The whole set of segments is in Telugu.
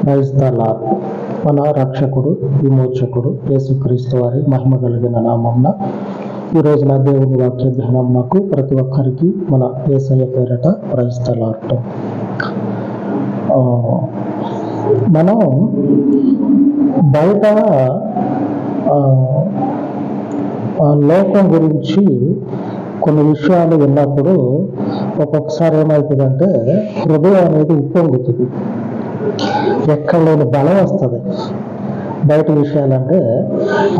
క్రైస్తల మన రక్షకుడు విమోచకుడు యేసుక్రీస్తు వారి మహిమ కలిగిన నామంన ఈ రోజున దేవుని వాక్య ధ్యానం నాకు ప్రతి ఒక్కరికి మన ఏసయ్య పేరట క్రైస్తలాడటం మనం బయట లోకం గురించి కొన్ని విషయాలు విన్నప్పుడు ఒక్కొక్కసారి ఏమవుతుందంటే హృదయం అనేది ఉప్పొంగుతుంది. ఎక్కడ లేని బలం వస్తుంది. బయట విషయాలంటే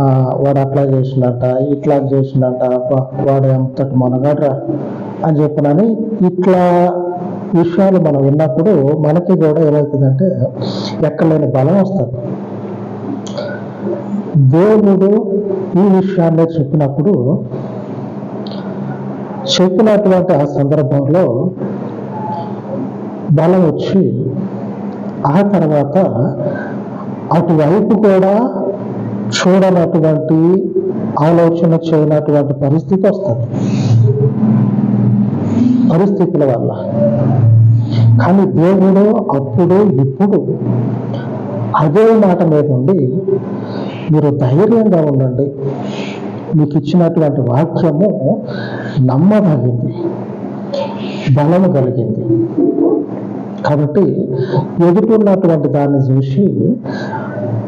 ఆ, వాడు అట్లా చేసినట్ట ఇట్లా చేసినట్ట వాడు ఎంతటి మనగాడ్రా అని చెప్పినని ఇట్లా విషయాలు మనం విన్నప్పుడు మనకి కూడా ఏమవుతుందంటే ఎక్కడ లేని బలం వస్తుంది. దేవుడు ఈ విషయాన్ని చెప్పినప్పుడు చెప్పినటువంటి ఆ సందర్భంలో బలం వచ్చి ఆ తర్వాత అటువైపు కూడా చూడనటువంటి ఆలోచన చేయనటువంటి పరిస్థితి వస్తుంది. పరిస్థితుల వల్ల. కానీ దేవుడు అప్పుడు ఇప్పుడు అదే మాట మీద ఉండి మీరు ధైర్యంగా ఉండండి. మీకు ఇచ్చినటువంటి వాక్యము నమ్మదగింది బలము కలిగింది. కాబట్టి ఎదుటి ఉన్నటువంటి దాన్ని చూసి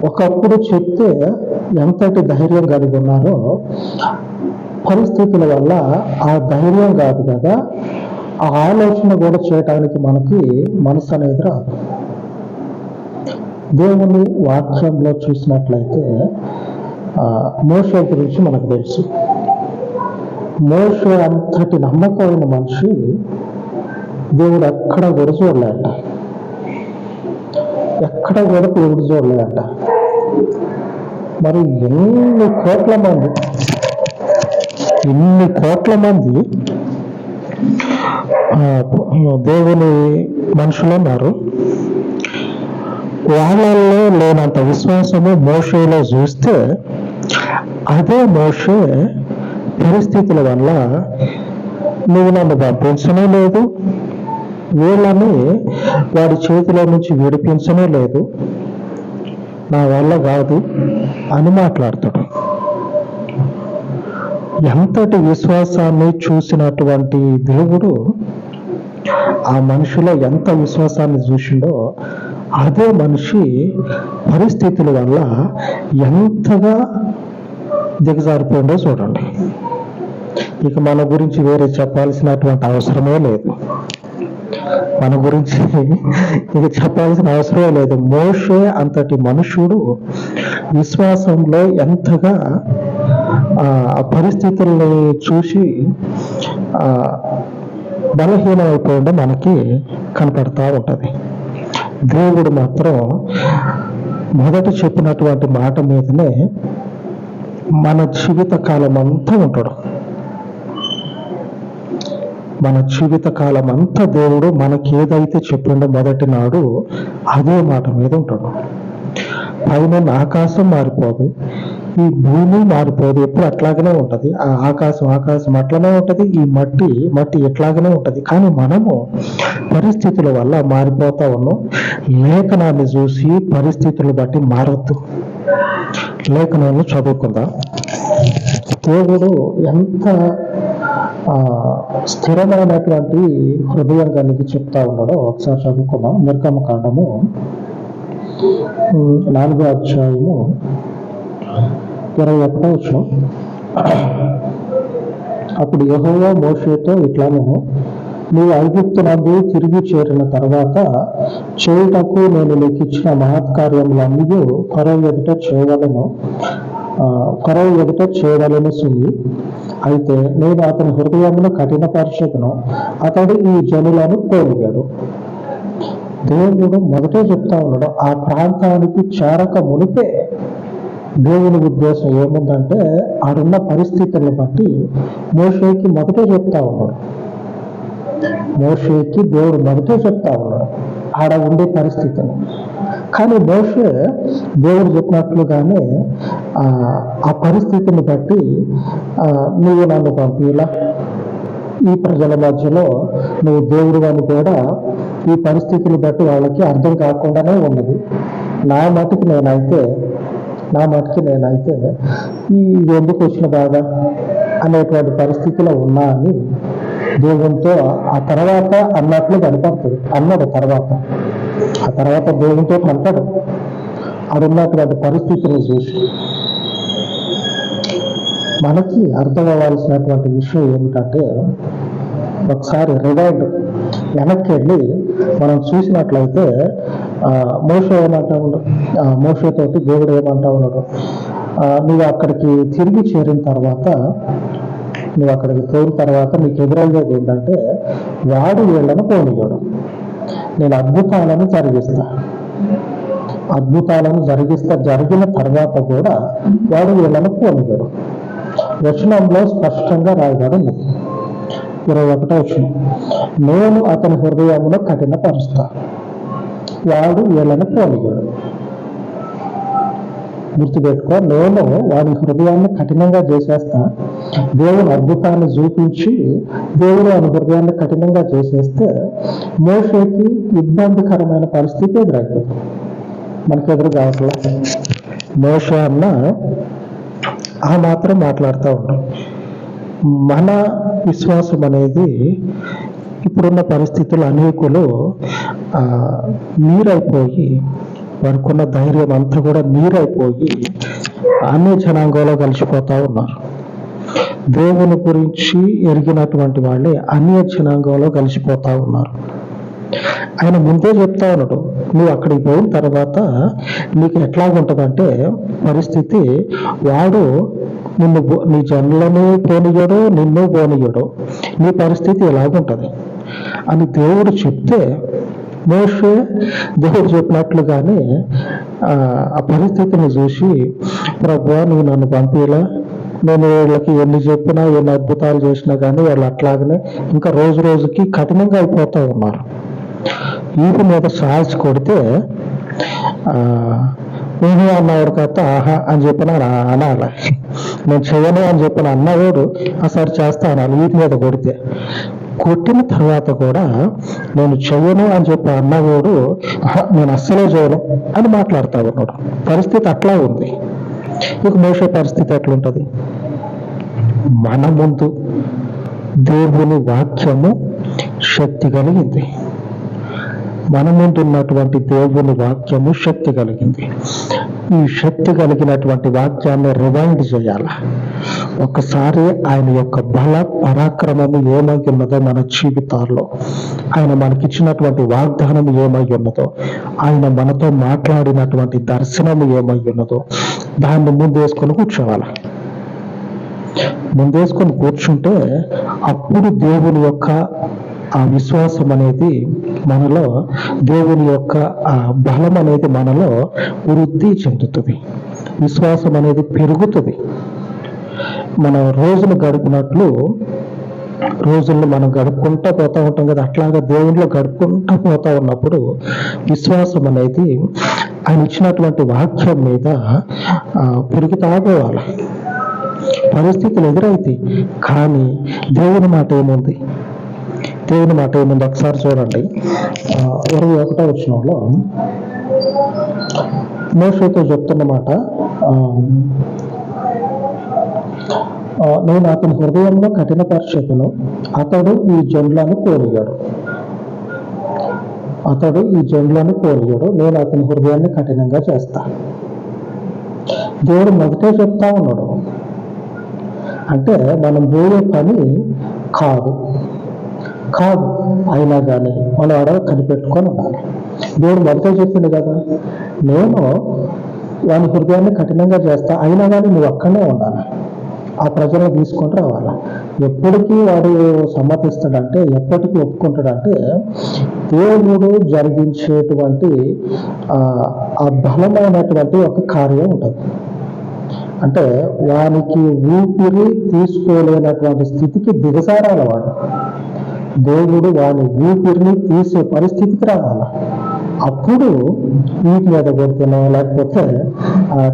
ఒకప్పుడు చెప్తే ఎంతటి ధైర్యం కలిగి ఉన్నారో పరిస్థితుల వల్ల ఆ ధైర్యం కాదు కదా. ఆ ఆలోచన కూడా చేయటానికి మనకి మనసు అనేది రాదు. దేవుని వాక్యంలో చూసినట్లయితే ఆ, మోషే గురించి మనకు తెలుసు. మోషే అంతటి నమ్మకమైన మనిషి దేవుడు ఎక్కడ కూడా చూడలేట ఎక్కడ కూడా దేవుడు చూడలేట మరి ఎన్ని కోట్ల మంది? ఇన్ని కోట్ల మంది దేవుని మనుషులు ఉన్నారు? వాళ్ళల్లో లేనంత విశ్వాసము మోషేలో చూస్తే అదే మోషే పరిస్థితుల వల్ల నువ్వు నన్ను పంపించడం లేదు. వీళ్ళని వాడి చేతిలో నుంచి విడిపించనే లేదు. నా వల్ల కాదు అని మాట్లాడతాడు. ఎంతటి విశ్వాసాన్ని చూసినటువంటి దేవుడు ఆ మనిషిలో ఎంత విశ్వాసాన్ని చూసిండో అదే మనిషి పరిస్థితుల వల్ల ఎంతగా దిగజారిపోయిందో చూడండి. ఇక మన గురించి వేరే చెప్పాల్సినటువంటి అవసరమే లేదు. మన గురించి ఇక చెప్పాల్సిన అవసరం లేదు. మోషే అంతటి మనుషుడు విశ్వాసంలో ఎంతగా ఆ పరిస్థితుల్ని చూసి ఆ బలహీనమైపోయిందో మనకి కనపడతా ఉంటది. దేవుడు మాత్రం మొదట చెప్పినటువంటి మాట మీదనే మన జీవిత కాలం అంతా ఉంటాడు. మన జీవిత కాలం అంతా దేవుడు మనకేదైతే చెప్పిండో మొదటి నాడు అదే మాట మీద ఉంటాడు పైన ఆకాశం మారిపోదు ఈ భూమి మారిపోదు ఎప్పుడు అట్లాగనే ఉంటది. ఆ ఆకాశం ఆకాశం అట్లనే ఉంటది ఈ మట్టి మట్టి ఎట్లాగనే ఉంటది. కానీ మనము పరిస్థితుల వల్ల మారిపోతా ఉన్నాం. లేఖనాన్ని చూసి పరిస్థితులు బట్టి మారొద్దు. లేఖనాన్ని చదువుకుందాం. దేవుడు ఎంత స్థిరమైనటువంటి హృదయం కలిగి చెప్తా ఉన్నాడో. ఒకసారి చదువుకున్నాం నిర్గమ కాండము నాలుగో అధ్యాయము ఇరవై ఒకటో వచ్చిన అప్పుడు యెహోవా మోషేతో ఇట్లాను. నీవు ఐగుప్తు నందు తిరిగి చేరిన తర్వాత చేయుటకు నేను నీకు ఇచ్చిన మహత్కార్యములన్నీ ఫరో ఎదుట చేయవలను. ఆ, ఫరో ఎదుట చేయవలను అయితే నేను అతని హృదయమును కఠినపరిచేతను అతడు ఈ జనులను పోలిగాడు దేవుడు మొదటే చెప్తా ఉన్నాడు ఆ ప్రాంతానికి చేరక మునిపే. దేవుని ఉద్దేశం ఏముందంటే ఆడున్న పరిస్థితులను బట్టి మోషేకి మొదటే చెప్తా ఉన్నాడు. మోషేకి దేవుడు మొదటే చెప్తా ఉన్నాడు ఆడ ఉండే పరిస్థితిని. కానీ మోషే దేవుడు చెప్పినట్లుగానే ఆ, పరిస్థితిని బట్టి నువ్వు నన్ను పంపిలా. ఈ ప్రజల మధ్యలో నువ్వు దేవుడు అని కూడా ఈ పరిస్థితిని బట్టి వాళ్ళకి అర్థం కాకుండానే ఉన్నది. నా మటుకు నేనైతే నా మటుకు నేనైతే ఈ ఎందుకు వచ్చిన బాధ అనేటువంటి పరిస్థితిలో ఉన్నా అని దేవునితో ఆ తర్వాత అన్నట్లు కనపడుతుంది. అన్నాడు తర్వాత. ఆ తర్వాత దేవునితో అంటాడు. అడున్నటువంటి పరిస్థితిని చూసి మనకి అర్థం అవ్వాల్సినటువంటి విషయం ఏమిటంటే ఒకసారి రివైండ్ వెనక్కి వెళ్ళి మనం చూసినట్లయితే ఆ, ఏమంటా ఉండడు మోషతోటి దేవుడు ఏమంటా ఉండడు నువ్వు అక్కడికి తిరిగి చేరిన తర్వాత నువ్వు అక్కడికి పోయిన తర్వాత నీకు ఎదురయ్యేది ఏంటంటే వాడు వీళ్ళను పోనీయడం. నేను అద్భుతాలను జరిగిస్తా. అద్భుతాలను జరిగిస్తా జరిగిన తర్వాత కూడా వాడు వీళ్ళను పోనీయడు వచనంలో స్పష్టంగా రాయబడి ఇరవై ఒకటో వచనం. నేను అతని హృదయంలో కఠినపరుస్తా. వాడు వీళ్ళని పోలిగాడు గుర్తుపెట్టుకో నేను వాడి హృదయాన్ని కఠినంగా చేసేస్తా. దేవుని అద్భుతాన్ని చూపించి దేవుడు వాడి హృదయాన్ని కఠినంగా చేసేస్తే మోషేకి ఇబ్బందికరమైన పరిస్థితి ఎదురవుతుంది మనకి ఎదురు కావట్లే? మోష అన్న ఆ మాత్రం మాట్లాడుతూ ఉంటాం మన విశ్వాసం అనేది ఇప్పుడున్న పరిస్థితులు అనేకులు ఆ, నీరైపోయి వారికున్న ధైర్యం అంతా కూడా నీరైపోయి అన్ని జనాంగంలో కలిసిపోతా ఉన్నారు. దేవుని గురించి ఎరిగినటువంటి వాళ్ళే అన్య జనాంగంలో కలిసిపోతా ఉన్నారు. ఆయన ముందే చెప్తా ఉన్నాడు నువ్వు అక్కడికి పోయిన తర్వాత నీకు ఎట్లాగుంటుందంటే పరిస్థితి వాడు నిన్ను నీ జన్లను పోనీయడు నిన్ను పోనీయడు. నీ పరిస్థితి ఎలాగుంటుంది? అని దేవుడు చెప్తే మోషే దేవుడు చెప్పినట్లుగానే ఆ, ఆ పరిస్థితిని చూసి ప్రభు నువ్వు నన్ను పంపేలా నేను వీళ్ళకి ఎన్ని చెప్పినా ఎన్ని అద్భుతాలు చేసినా కానీ వాళ్ళు అట్లాగనే ఇంకా రోజు రోజుకి కఠినంగా అయిపోతూ ఉన్నారు. ఈపు మీద సాల్చి కొడితే ఆ, అన్నవాడు కాస్త ఆహా అని చెప్పిన అనాలి. నేను చేయను అని చెప్పిన అన్నవాడు ఆ చేస్తా అనాలి వీటి మీద కొడితే. కొట్టిన తర్వాత కూడా నేను చెయ్యను అని చెప్పి అన్నవాడు "ఆహా, నేను అస్సలే చేయను అని మాట్లాడుతా ఉన్నాడు. పరిస్థితి అట్లా ఉంది. ఇక మోసే పరిస్థితి ఎట్లుంటుంది? మన ముందు దేవుని వాక్యము శక్తి కలిగింది. మన ముందు ఉన్నటువంటి దేవుని వాక్యము శక్తి కలిగింది. ఈ శక్తి కలిగినటువంటి వాక్యాన్ని రివైండ్ చేయాలి? ఒకసారి ఆయన యొక్క బల పరాక్రమము ఏమై ఉన్నదో మన జీవితాల్లో ఆయన మనకిచ్చినటువంటి వాగ్దానం ఏమై ఉన్నదో ఆయన మనతో మాట్లాడినటువంటి దర్శనం ఏమై ఉన్నదో దాన్ని ముందేసుకొని కూర్చోవాలి? ముందేసుకొని కూర్చుంటే అప్పుడు దేవుని యొక్క ఆ విశ్వాసం అనేది మనలో దేవుని యొక్క ఆ బలం అనేది మనలో వృద్ధి చెందుతుంది. విశ్వాసం అనేది పెరుగుతుంది. మనం రోజును గడిపినట్లు రోజుల్లో మనం గడుపుకుంటా పోతా ఉంటాం కదా అట్లాగా దేవుళ్ళు గడుపుకుంటా పోతా ఉన్నప్పుడు విశ్వాసం అనేది ఆయన ఇచ్చినటువంటి వాక్యం మీద ఆ, పెరుగుతా పోవాలి. పరిస్థితులు ఎదురవుతాయి కానీ దేవుని మాట ఏముంది? దేవుని మాట ఏముంది ఒకసారి చూడండి. ఇరవై ఒకటో వచ్చినంలో మోషతో చెప్తున్నమాట నేను అతని హృదయంలో కఠిన అతడు ఈ జండ్లను కోరిగాడు అతడు ఈ జండ్లను కోరిగాడు నేను అతని హృదయాన్ని కఠినంగా చేస్తా. దేవుడు మొదటే చెప్తా ఉన్నాడు. అంటే మనం పోయే పని కాదు. కాదు అయినా కానీ మనం ఆడ కనిపెట్టుకొని ఉండాలి. దేవుడు మొదట చెప్పింది కదా నేను వాని హృదయాన్ని కఠినంగా చేస్తా అయినా కానీ నువ్వు అక్కడనే ఉండాలి. ఆ ప్రజలను తీసుకొని రావాలి. ఎప్పటికీ వాడు సమ్మతిస్తాడంటే ఎప్పటికీ ఒప్పుకుంటాడంటే దేవుడు జరిగించేటువంటి ఆ బలమైనటువంటి ఒక కార్యం ఉంటుంది. అంటే వానికి ఊపిరి తీసుకోలేనటువంటి స్థితికి దిగజారాలి వాడు. దేవుడు వాని ఊపిరిని తీసే పరిస్థితికి రావాలి. అప్పుడు వీటి మీద కొడితేనో లేకపోతే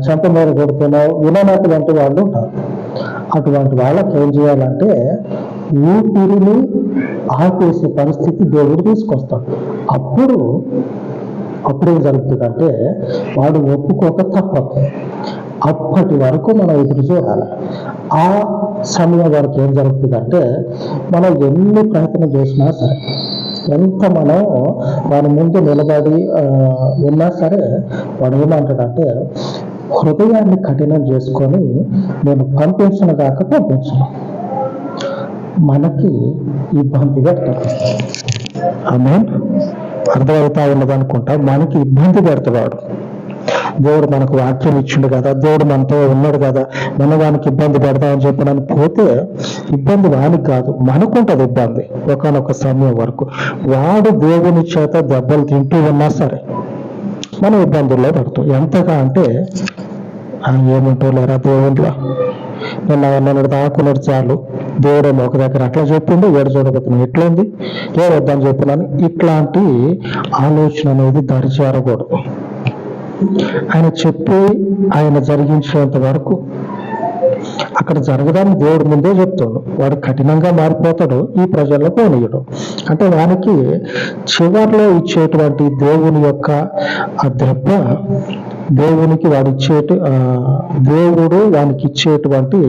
చెంప మీద కొడితేనో విననటువంటి వాళ్ళు ఉంటారు. అటువంటి వాళ్ళకి ఏం చేయాలంటే ఊపిరిని ఆపేసే పరిస్థితి దేవుడు తీసుకొస్తాడు. అప్పుడు అప్పుడేం జరుగుతుందంటే వాడు ఒప్పుకోక తప్పదు. అప్పటి వరకు మనం ఎదురు చూడాలి. ఆ సమయం వరకు ఏం జరుగుతుందంటే మనం ఎన్ని ప్రయత్నం చేసినా సరే ఎంత మనం వాడి ముందు నిలబడి ఉన్నా సరే వాడు ఏమంటాడంటే హృదయాన్ని కఠినం చేసుకొని నేను పంపించిన కాక పంపించను. మనకి ఇబ్బంది పెడతాడు. ఆమె అర్థమవుతా ఉన్నదనుకుంటా మనకి ఇబ్బంది పెడతాడు దేవుడు మనకు వాక్యం ఇచ్చిండు కదా దేవుడు మనతో ఉన్నాడు కదా మన వానికి ఇబ్బంది పెడతామని చెప్పినని పోతే ఇబ్బంది వానికి కాదు మనకుంటది ఇబ్బంది ఒకనొక సమయం వరకు. వాడు దేవుని చేత దెబ్బలు తింటూ ఉన్నా సరే మనం ఇబ్బందుల్లో పడుతాం. ఎంతగా అంటే "ఆ, లేరా దేవుడిలో నిన్న నిన్నటి దాకున్నాడు చాలు. దేవుడే ఒక దగ్గర అట్లా చెప్పిండు ఏడు చూడబోతున్నాను ఎట్లుంది? ఉంది ఏ వద్దని చెప్పినాను. ఇట్లాంటి ఆలోచన అనేది దరిచేరకూడదు ఆయన చెప్పి ఆయన జరిగించేంత వరకు అక్కడ జరగదాన్ని దేవుడి ముందే చెప్తాడు. వాడు కఠినంగా మారిపోతాడు ఈ ప్రజల్లో పోనీయడు. అంటే వానికి చివర్లో ఇచ్చేటువంటి దేవుని యొక్క ఆ దెబ్బ దేవునికి వాడు ఇచ్చేటు ఆ, దేవుడు వానికి ఇచ్చేటువంటి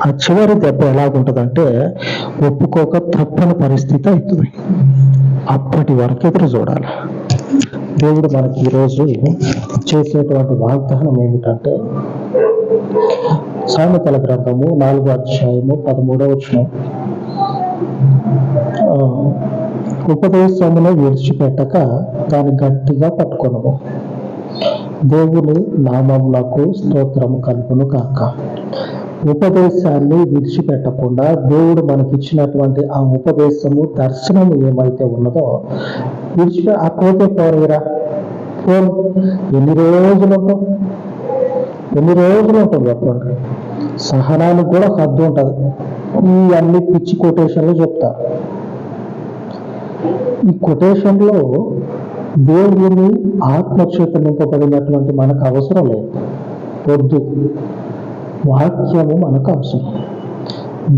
ఆ చివరి దెబ్బ ఎలాగుంటుందంటే ఒప్పుకోక తప్పని పరిస్థితి అవుతుంది. అప్పటి వరకు ఎదురు చూడాలి. దేవుడు మనకి ఈరోజు చేసేటువంటి వాగ్దానం ఏమిటంటే సామెతల గ్రంథము నాలుగో అధ్యాయము పదమూడవ వచనం. ఉపదేశమును విడిచిపెట్టక దాన్ని గట్టిగా పట్టుకొనము. దేవుని నామములకు స్తోత్రము కలుపును కాక ఉపదేశాన్ని విడిచిపెట్టకుండా దేవుడు మనకిచ్చినటువంటి ఆ ఉపదేశము దర్శనము ఏమైతే ఉన్నదో విడిచిపె ఆ పోతే పోరేరా ఫోన్. ఎన్ని రోజులు ఉంటాం ఎన్ని రోజులు ఉంటుంది చెప్పండి. సహనానికి కూడా హద్దు ఉంటుంది. ఈ అన్ని పిచ్చి కొటేషన్లు చెప్తారు ఈ కొటేషన్లో దేవుని ఆత్మచేత నింపబడినటువంటి మనకు అవసరం లేదు. వద్దు. వాక్యము మనకు అవసరం.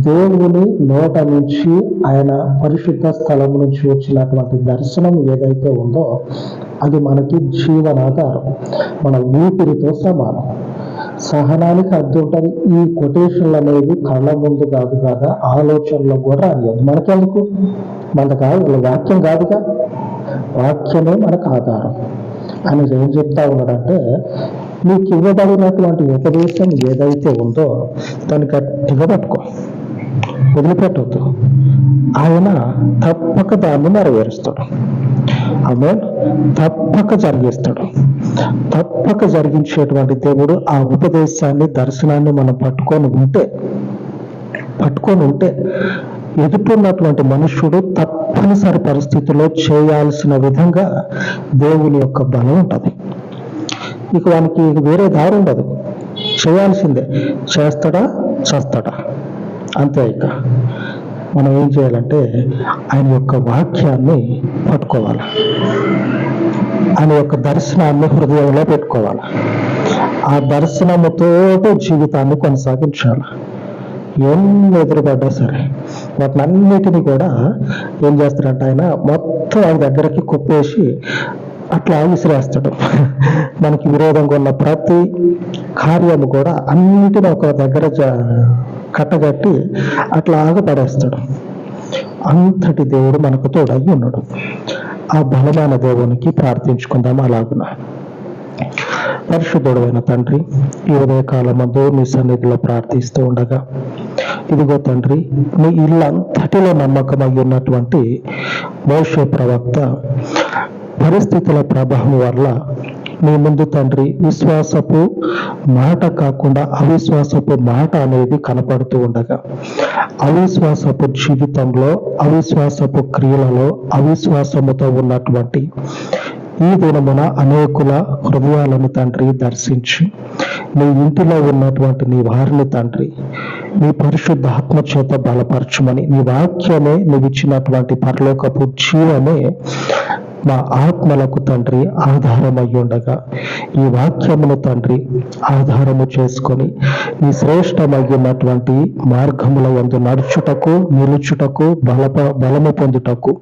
దేవుని నోట నుంచి ఆయన పరిశుద్ధ స్థలం నుంచి వచ్చినటువంటి దర్శనం ఏదైతే ఉందో అది మనకి జీవనాధారం. మన ఊపిరితో సమానం. సహనానికి అర్థం ఉంటుంది. ఈ కొటేషన్లు అనేవి కళ్ళ ముందు కాదు కాదా ఆలోచనలో కూడా రానియదు మనకెందుకు? మన కాదు వాక్యం కాదుగా. వాక్యమే మనకు ఆధారం. అని ఏం చెప్తా ఉన్నాడంటే నీకు ఇవ్వబడినటువంటి ఉపదేశం ఏదైతే ఉందో దాన్ని గట్టిగా పట్టుకో వదిలిపెట్టవద్దు ఆయన తప్పక దాన్ని నెరవేరుస్తాడు. ఆమె తప్పక జరిగిస్తాడు. తప్పక జరిగించేటువంటి దేవుడు ఆ ఉపదేశాన్ని దర్శనాన్ని మనం పట్టుకొని ఉంటే పట్టుకొని ఉంటే ఎదుటిన్నటువంటి మనుష్యుడు తప్పనిసరి పరిస్థితిలో చేయాల్సిన విధంగా దేవుని యొక్క బలం ఉంటుంది. ఇక వానికి వేరే దారి ఉండదు. చేయాల్సిందే. చేస్తాడా? చేస్తాడా? అంతే ఇక. మనం ఏం చేయాలంటే ఆయన యొక్క వాక్యాన్ని పట్టుకోవాలి. ఆయన యొక్క దర్శనాన్ని హృదయంలో పెట్టుకోవాలి. ఆ దర్శనముతో జీవితాన్ని కొనసాగించాలి. ఎన్ని ఎదురుపడ్డా సరే వాటిని అన్నిటినీ కూడా ఏం చేస్తారంటే ఆయన మొత్తం ఆయన దగ్గరికి కుప్పేసి అట్లా విసిరేస్తాడు మనకి విరోధంగా ఉన్న ప్రతి కార్యము కూడా అన్నిటిని ఒక దగ్గర కట్టగట్టి అట్లా ఆగపడేస్తాడు. అంతటి దేవుడు మనకు తోడై ఉన్నాడు. ఆ బలమైన దేవునికి ప్రార్థించుకుందాం అలాగున. పరిశుద్ధుడైన తండ్రి ఈ ఉదయకాలమందు నీ సన్నిధిలో ప్రార్థిస్తూ ఉండగా ఇదిగో తండ్రి నీ ఇల్లంతటిలో నమ్మకమై ఉన్నటువంటి మోషే ప్రవక్త పరిస్థితుల ప్రభావం వల్ల మీ ముందు తండ్రి విశ్వాసపు మాట కాకుండా అవిశ్వాసపు మాట అనేది కనపడుతూ ఉండగా అవిశ్వాసపు జీవితంలో అవిశ్వాసపు క్రియలలో అవిశ్వాసముతో ఉన్నటువంటి ఈ దినమున అనేకుల హృదయాలను తండ్రి దర్శించి. నీ ఇంటిలో ఉన్నటువంటి నీ వారిని తండ్రి నీ పరిశుద్ధ ఆత్మ చేత బలపరచుమని నీ వాక్యమే నువ్వు ఇచ్చినటువంటి పరలోకపు జీవమే మా ఆత్మలకు తండ్రి ఆధారమై ఉండగా ఈ వాక్యమును తండ్రి ఆధారము చేసుకొని ఈ శ్రేష్టమైనటువంటి మార్గముల ఎందు నడుచుటకు నిలుచుటకు బలప బలము పొందుటకు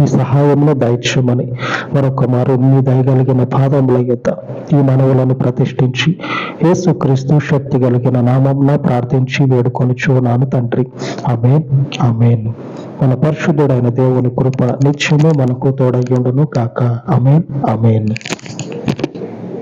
మీ సహాయమును దయచేయమని మరొక మారు మీ దయగలిగిన పాదముల యొక్క ఈ మనవులను ప్రతిష్ఠించి యేసుక్రీస్తు శక్తి కలిగిన నామంలో ప్రార్థించి వేడుకొని చూనాను తండ్రి. అమేన్ అమేన్ మన పరిశుద్ధుడైన దేవుని కృప నిత్యము మనకు తోడయ్యుండును కాక. అమేన్ అమేన్